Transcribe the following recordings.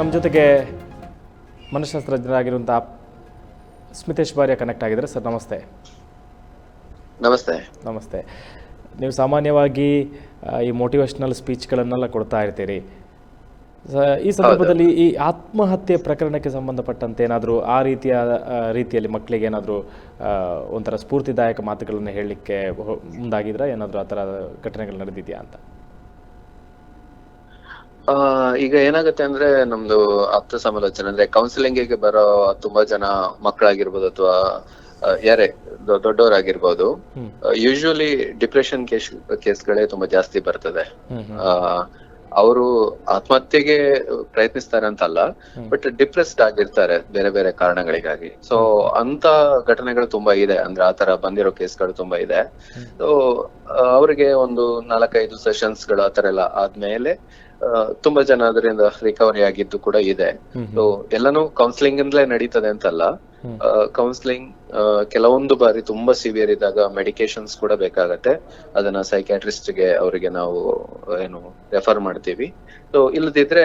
ನಮ್ಮ ಜೊತೆಗೆ ಮನಃಶಾಸ್ತ್ರಜ್ಞರಾಗಿರುವಂಥ ಸ್ಮಿತೇಶ್ ಭಾರ್ಯ ಕನೆಕ್ಟ್ ಆಗಿದ್ದಾರೆ. ಸರ್ ನಮಸ್ತೆ. ನಮಸ್ತೆ. ನಮಸ್ತೆ. ನೀವು ಸಾಮಾನ್ಯವಾಗಿ ಈ ಮೋಟಿವೇಶ್ನಲ್ ಸ್ಪೀಚ್ಗಳನ್ನೆಲ್ಲ ಕೊಡ್ತಾ ಇರ್ತೀರಿ. ಈ ಸಂದರ್ಭದಲ್ಲಿ ಈ ಆತ್ಮಹತ್ಯೆ ಪ್ರಕರಣಕ್ಕೆ ಸಂಬಂಧಪಟ್ಟಂತೆ ಏನಾದರೂ ಆ ರೀತಿಯ ರೀತಿಯಲ್ಲಿ ಮಕ್ಕಳಿಗೆ ಏನಾದರೂ ಒಂಥರ ಸ್ಫೂರ್ತಿದಾಯಕ ಮಾತುಗಳನ್ನು ಹೇಳಲಿಕ್ಕೆ ಮುಂದಾಗಿದ್ರೆ ಮುಂದಾಗಿದ್ರಾ? ಏನಾದರೂ ಆ ಥರ ಘಟನೆಗಳು ನಡೆದಿದೆಯಾ ಅಂತ? ಆ, ಈಗ ಏನಾಗುತ್ತೆ ಅಂದ್ರೆ ನಮ್ದು ಆಪ್ತ ಸಮಾಲೋಚನೆ ಅಂದ್ರೆ ಕೌನ್ಸಿಲಿಂಗ್ಗೆ ಬರೋ ತುಂಬಾ ಜನ ಮಕ್ಕಳಾಗಿರ್ಬೋದು ಅಥವಾ ಯಾರೇ ದೊಡ್ಡವರಾಗಿರ್ಬೋದು. ಹ್ಮ್. ಯೂಶುವಲಿ ಡಿಪ್ರೆಷನ್ ಕೇಸ್ ಕೇಸ್ಗಳೇ ತುಂಬಾ ಜಾಸ್ತಿ ಬರ್ತದೆ. ಅವರು ಆತ್ಮಹತ್ಯೆಗೆ ಪ್ರಯತ್ನಿಸ್ತಾರೆ ಅಂತಲ್ಲ ಬಟ್ ಡಿಪ್ರೆಸ್ಡ್ ಆಗಿರ್ತಾರೆ ಬೇರೆ ಬೇರೆ ಕಾರಣಗಳಿಗಾಗಿ. ಸೊ ಅಂತ ಘಟನೆಗಳು ತುಂಬಾ ಇದೆ. ಅಂದ್ರೆ ಆತರ ಬಂದಿರೋ ಕೇಸ್ಗಳು ತುಂಬಾ ಇದೆ. ಸೊ ಅವರಿಗೆ ಒಂದು ನಾಲ್ಕೈದು ಸೆಷನ್ಸ್ಗಳು ಆತರ ಎಲ್ಲ ಆದ್ಮೇಲೆ ಆ, ತುಂಬಾ ಜನ ಅದರಿಂದ ರಿಕವರಿ ಆಗಿದ್ದು ಕೂಡ ಇದೆ. ಸೊ ಎಲ್ಲಾನು ಕೌನ್ಸಿಲಿಂಗ್ ಇಂದಲೇ ನಡೀತದೆ ಅಂತಲ್ಲ. ಅಲ್ಲ ಕೌನ್ಸಿಲಿಂಗ್ ಕೆಲವೊಂದು ಬಾರಿ ತುಂಬಾ ಸಿವಿಯರ್ ಇದ್ದಾಗ ಮೆಡಿಕೇಶನ್ಸ್ ಕೂಡ ಬೇಕಾಗತ್ತೆ. ಅದನ್ನ ಸೈಕ್ಯಾಟ್ರಿಸ್ಟ್ಗೆ ಅವರಿಗೆ ನಾವು ಏನು ರೆಫರ್ ಮಾಡ್ತೀವಿ. ಸೊ ಇಲ್ಲದಿದ್ರೆ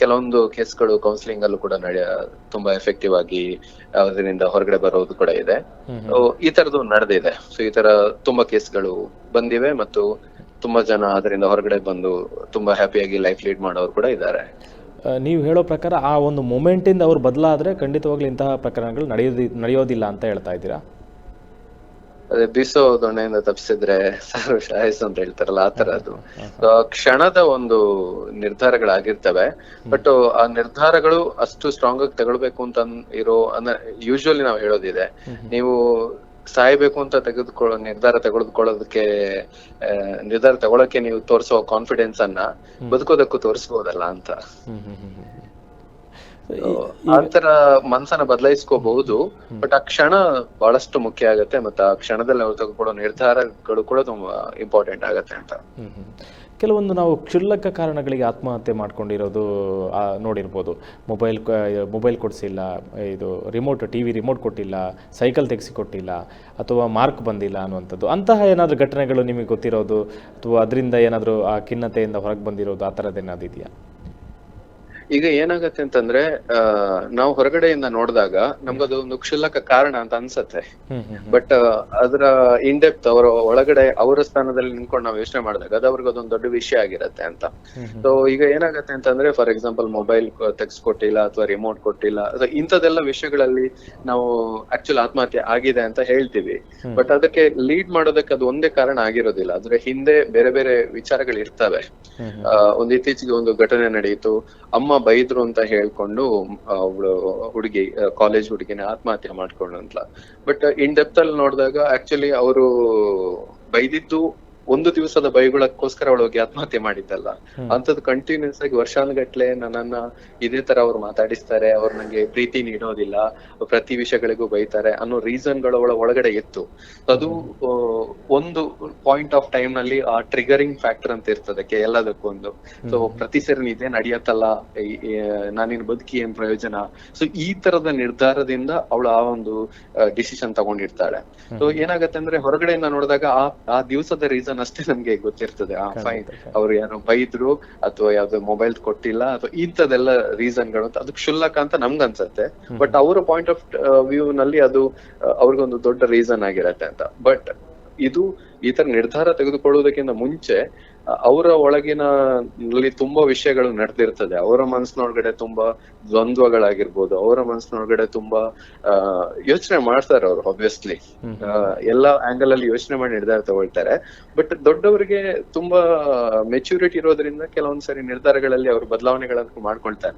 ಕೆಲವೊಂದು ಕೇಸ್ಗಳು ಕೌನ್ಸಿಲಿಂಗ್ ಅಲ್ಲೂ ಕೂಡ ನಡೆಯ ತುಂಬಾ ಎಫೆಕ್ಟಿವ್ ಆಗಿ ಅದರಿಂದ ಹೊರಗಡೆ ಬರೋದು ಕೂಡ ಇದೆ. ಈ ತರದ್ದು ನಡೆದಿದೆ. ಸೊ ಈ ತರ ತುಂಬಾ ಕೇಸ್ಗಳು ಬಂದಿವೆ ಮತ್ತು ತುಂಬಾ ಜನ ಅದರಿಂದ ಹೊರಗಡೆ ಬಂದು ತುಂಬಾ ಹ್ಯಾಪಿಯಾಗಿ ಲೈಫ್ ಲೀಡ್ ಮಾಡೋರು ಕೂಡ ಇದ್ದಾರೆ. ನೀವು ಹೇಳೋ ಪ್ರಕಾರ ಆ ಒಂದು ಮೊಮೆಂಟಿಂದ ಅವ್ರು ಬದಲಾದ್ರೆ ಖಂಡಿತವಾಗ್ಲೂ ಇಂತಹ ಪ್ರಕರಣಗಳು ನಡೆಯೋದಿ ನಡೆಯೋದಿಲ್ಲ ಅಂತ ಹೇಳ್ತಾ ಇದ್ದೀರಾ? ಅದೇ ಬೀಸೋ ದೊಣ್ಣೆಯಿಂದ ತಪ್ಪಿಸಿದ್ರೆ ಸಾರು ಶಾಯಸ್ ಅಂತ ಹೇಳ್ತಾರಲ್ಲ ಆ ತರ ಅದು ಕ್ಷಣದ ಒಂದು ನಿರ್ಧಾರಗಳಾಗಿರ್ತವೆ. ಬಟ್ ಆ ನಿರ್ಧಾರಗಳು ಅಷ್ಟು ಸ್ಟ್ರಾಂಗ್ ಆಗಿ ತಗೊಳ್ಬೇಕು ಅಂತ ಇರೋ ಅಂದ್ರೆ ಯೂಶುವಲಿ ನಾವು ಹೇಳೋದಿದೆ. ನೀವು ಸಾಯ್ಬೇಕು ಅಂತ ತೆಗೆದುಕೊಳ್ಳೋ ನಿರ್ಧಾರ ತೆಗೆದುಕೊಳ್ಳೋದಕ್ಕೆ ನಿರ್ಧಾರ ತಗೊಳಕ್ಕೆ ನೀವು ತೋರಿಸೋ ಕಾನ್ಫಿಡೆನ್ಸ್ ಅನ್ನ ಬದುಕೋದಕ್ಕೂ ತೋರಿಸ್ಬೋದಲ್ಲ ಅಂತ. ಆತರ ಮನ್ಸನ್ನ ಬದಲಾಯಿಸ್ಕೋಬಹುದು ಬಟ್ ಆ ಕ್ಷಣ ಬಹಳಷ್ಟು ಮುಖ್ಯ ಆಗತ್ತೆ ಮತ್ತೆ ಆ ಕ್ಷಣದಲ್ಲಿ ಅವ್ರು ತೆಗೆದುಕೊಳ್ಳೋ ನಿರ್ಧಾರಗಳು ಕೂಡ ತುಂಬಾ ಇಂಪಾರ್ಟೆಂಟ್ ಆಗತ್ತೆ ಅಂತ. ಕೆಲವೊಂದು ನಾವು ಕ್ಷುಲ್ಲಕ ಕಾರಣಗಳಿಗೆ ಆತ್ಮಹತ್ಯೆ ಮಾಡ್ಕೊಂಡಿರೋದು ಆ, ನೋಡಿರ್ಬೋದು. ಮೊಬೈಲ್ ಮೊಬೈಲ್ ಕೊಡಿಸಿಲ್ಲ ಇದು ರಿಮೋಟ್ ಟಿ ವಿ ರಿಮೋಟ್ ಕೊಟ್ಟಿಲ್ಲ ಸೈಕಲ್ ತೆಗೆಸಿಕೊಟ್ಟಿಲ್ಲ ಅಥವಾ ಮಾರ್ಕ್ ಬಂದಿಲ್ಲ ಅನ್ನುವಂಥದ್ದು. ಅಂತಹ ಏನಾದರೂ ಘಟನೆಗಳು ನಿಮಗೆ ಗೊತ್ತಿರೋದು? ಅಥವಾ ಅದರಿಂದ ಏನಾದರೂ ಆ ಖಿನ್ನತೆಯಿಂದ ಹೊರಗೆ ಬಂದಿರೋದು ಆ ಥರದ್ದು ಏನಾದ್ರು ಇದೆಯಾ? ಈಗ ಏನಾಗತ್ತೆ ಅಂತಂದ್ರೆ ಆ ನಾವು ಹೊರಗಡೆಯಿಂದ ನೋಡಿದಾಗ ನಮ್ಗದು ಒಂದು ಕ್ಷುಲ್ಲಕ ಕಾರಣ ಅಂತ ಅನ್ಸತ್ತೆ. ಬಟ್ ಅದರ ಇನ್ ಡೆಪ್ತ್ ಅವರ ಒಳಗಡೆ ಅವರ ಸ್ಥಾನದಲ್ಲಿ ನಿಂತ್ಕೊಂಡು ನಾವು ಯೋಚನೆ ಮಾಡಿದಾಗ ಅದು ಅವ್ರಿಗೆ ಅದೊಂದು ದೊಡ್ಡ ವಿಷಯ ಆಗಿರತ್ತೆ ಅಂತ. ಸೊ ಈಗ ಏನಾಗತ್ತೆ ಅಂತಂದ್ರೆ ಫಾರ್ ಎಕ್ಸಾಂಪಲ್ ಮೊಬೈಲ್ ತೆಗೆಸ್ಕೊಟ್ಟಿಲ್ಲ ಅಥವಾ ರಿಮೋಟ್ ಕೊಟ್ಟಿಲ್ಲ ಅಥವಾ ಇಂಥದೆಲ್ಲ ವಿಷಯಗಳಲ್ಲಿ ನಾವು ಆಕ್ಚುಲ್ ಆತ್ಮಹತ್ಯೆ ಆಗಿದೆ ಅಂತ ಹೇಳ್ತೀವಿ. ಬಟ್ ಅದಕ್ಕೆ ಲೀಡ್ ಮಾಡೋದಕ್ಕೆ ಅದು ಒಂದೇ ಕಾರಣ ಆಗಿರೋದಿಲ್ಲ. ಅದ್ರ ಹಿಂದೆ ಬೇರೆ ಬೇರೆ ವಿಚಾರಗಳು ಇರ್ತವೆ ಒಂದು ಇತ್ತೀಚೆಗೆ ಒಂದು ಘಟನೆ ನಡೆಯಿತು ಅಮ್ಮ ಬೈದ್ರು ಅಂತ ಹೇಳ್ಕೊಂಡು ಅವಳು ಹುಡುಗಿ ಕಾಲೇಜ್ ಹುಡುಗಿನ ಆತ್ಮಹತ್ಯೆ ಮಾಡ್ಕೊಂಡು ಅಂತ ಬಟ್ ಇನ್ ಡೆಪ್ತ್ ಅಲ್ಲಿ ನೋಡಿದಾಗ ಆಕ್ಚುಲಿ ಅವರು ಬೈದಿದ್ದು ಒಂದು ದಿವಸದ ಬೈಗುಳಕ್ಕೋಸ್ಕರ ಅವಳು ಹೋಗಿ ಆತ್ಮಹತ್ಯೆ ಮಾಡಿದ್ದಲ್ಲ. ಅಂತದ್ ಕಂಟಿನ್ಯೂಸ್ ಆಗಿ ವರ್ಷಾನುಗಟ್ಲೆ ನನ್ನನ್ನ ಇದೇ ತರ ಅವ್ರು ಮಾತಾಡಿಸ್ತಾರೆ ಅವ್ರು ನಂಗೆ ಪ್ರೀತಿ ನೀಡೋದಿಲ್ಲ ಪ್ರತಿ ವಿಷಯಗಳಿಗೂ ಬೈತಾರೆ ಅನ್ನೋ ರೀಸನ್ಗಳು ಅವಳ ಒಳಗಡೆ ಇತ್ತು. ಅದು ಒಂದು ಪಾಯಿಂಟ್ ಆಫ್ ಟೈಮ್ನಲ್ಲಿ ಆ ಟ್ರಿಗರಿಂಗ್ ಫ್ಯಾಕ್ಟರ್ ಅಂತ ಇರ್ತದಕ್ಕೆ ಎಲ್ಲದಕ್ಕೂ ಒಂದು. ಸೊ ಪ್ರತಿ ಸರಿ ಇದೇ ನಡೆಯತ್ತಲ್ಲ ನಾನಿನ್ ಬದುಕಿ ಏನ್ ಪ್ರಯೋಜನ? ಸೊ ಈ ತರದ ನಿರ್ಧಾರದಿಂದ ಅವಳು ಆ ಒಂದು ಡಿಸಿಷನ್ ತಗೊಂಡಿರ್ತಾಳೆ. ಸೊ ಏನಾಗತ್ತೆ ಅಂದ್ರೆ ಹೊರಗಡೆಯಿಂದ ನೋಡಿದಾಗ ಆ ಆ ದಿವಸದ ರೀಸನ್ ಅಷ್ಟೇ ನಮ್ಗೆ ಗೊತ್ತಿರ್ತದೆ. ಆ ಫೈನ್ ಅವ್ರು ಯಾರೋ ಬೈದ್ರು ಅಥವಾ ಯಾವ್ದೋ ಮೊಬೈಲ್ ಕೊಟ್ಟಿಲ್ಲ ಅಥವಾ ಇಂಥದೆಲ್ಲ ರೀಸನ್ಗಳು ಅಂತ ಅದಕ್ಕೆ ಶುಲ್ಲಕ ಅಂತ ನಮ್ಗ್ ಅನ್ಸತ್ತೆ. ಬಟ್ ಅವರ ಪಾಯಿಂಟ್ ಆಫ್ ವ್ಯೂ ನಲ್ಲಿ ಅದು ಅವ್ರಿಗೊಂದು ದೊಡ್ಡ ರೀಸನ್ ಆಗಿರತ್ತೆ ಅಂತ. ಬಟ್ ಇದು ಈ ತರ ನಿರ್ಧಾರ ತೆಗೆದುಕೊಳ್ಳುವುದಕ್ಕಿಂತ ಮುಂಚೆ ಅವರ ಒಳಗಿನ ತುಂಬಾ ವಿಷಯಗಳು ನಡೆದಿರ್ತದೆ. ಅವರ ಮನಸ್ಸಿನೊಳಗಡೆ ತುಂಬಾ ದ್ವಂದ್ವಗಳಾಗಿರ್ಬೋದು. ಅವರ ಮನಸ್ಸಿನೊಳಗಡೆ ತುಂಬಾ ಯೋಚನೆ ಮಾಡ್ತಾರೆ ಅವ್ರು ಆಬ್ವಿಯಸ್ಲಿ ಎಲ್ಲಾ ಆಂಗಲ್ ಅಲ್ಲಿ ಯೋಚನೆ ಮಾಡಿ ನಿರ್ಧಾರ ತಗೊಳ್ತಾರೆ. ಬಟ್ ದೊಡ್ಡವರಿಗೆ ತುಂಬಾ ಮೆಚುರಿಟಿ ಇರೋದ್ರಿಂದ ಕೆಲವೊಂದ್ಸರಿ ನಿರ್ಧಾರಗಳಲ್ಲಿ ಅವರು ಬದಲಾವಣೆಗಳನ್ನು ಮಾಡ್ಕೊಳ್ತಾರೆ.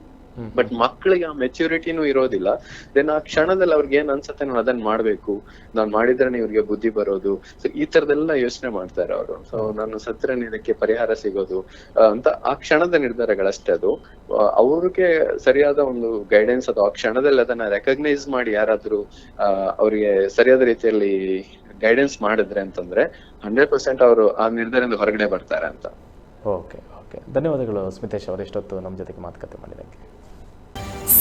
ಬಟ್ ಮಕ್ಕಳಿಗೆ ಆ ಮೆಚುರಿಟಿನೂ ಇರೋದಿಲ್ಲ. ದೆನ್ ಆ ಕ್ಷಣದಲ್ಲಿ ಅವ್ರಿಗೆ ಏನ್ ಅನ್ಸತ್ತೆ ನಾನು ಅದನ್ನ ಮಾಡ್ಬೇಕು. ನಾನ್ ಮಾಡಿದ್ರೆ ಇವ್ರಿಗೆ ಬುದ್ಧಿ ಬರೋದು. ಸೊ ಈ ತರದೆಲ್ಲ ಯೋಚನೆ ಮಾಡ್ತಾರೆ ಅವರು. ಸೊ ನಾನು ಸತ್ರ ಇದಕ್ಕೆ ಪರಿಹಾರ ಸಿಗೋದು ಅಂತ ಆ ಕ್ಷಣದ ನಿರ್ಧಾರಗಳಷ್ಟೇ ಅದು. ಅವ್ರಿಗೆ ಸರಿಯಾದ ಒಂದು ಗೈಡೆನ್ಸ್ ಅದು ಆ ಕ್ಷಣದಲ್ಲಿ ಅದನ್ನ ರೆಕಗ್ನೈಸ್ ಮಾಡಿ ಯಾರಾದ್ರೂ ಅವ್ರಿಗೆ ಅವರಿಗೆ ಸರಿಯಾದ ರೀತಿಯಲ್ಲಿ ಗೈಡೆನ್ಸ್ ಮಾಡಿದ್ರೆ ಅಂತಂದ್ರೆ ಹಂಡ್ರೆಡ್ ಪರ್ಸೆಂಟ್ ಅವರು ಆ ನಿರ್ಧಾರದಿಂದ ಹೊರಗಡೆ ಬರ್ತಾರೆ ಅಂತ. ಓಕೆ ಓಕೆ ಧನ್ಯವಾದಗಳು ಸ್ಮಿತೇಶ್ ಅವರು. ಇಷ್ಟೊತ್ತು ನಮ್ಮ ಜೊತೆಗೆ ಮಾತುಕತೆ ಮಾಡಿದ್ದಕ್ಕೆ.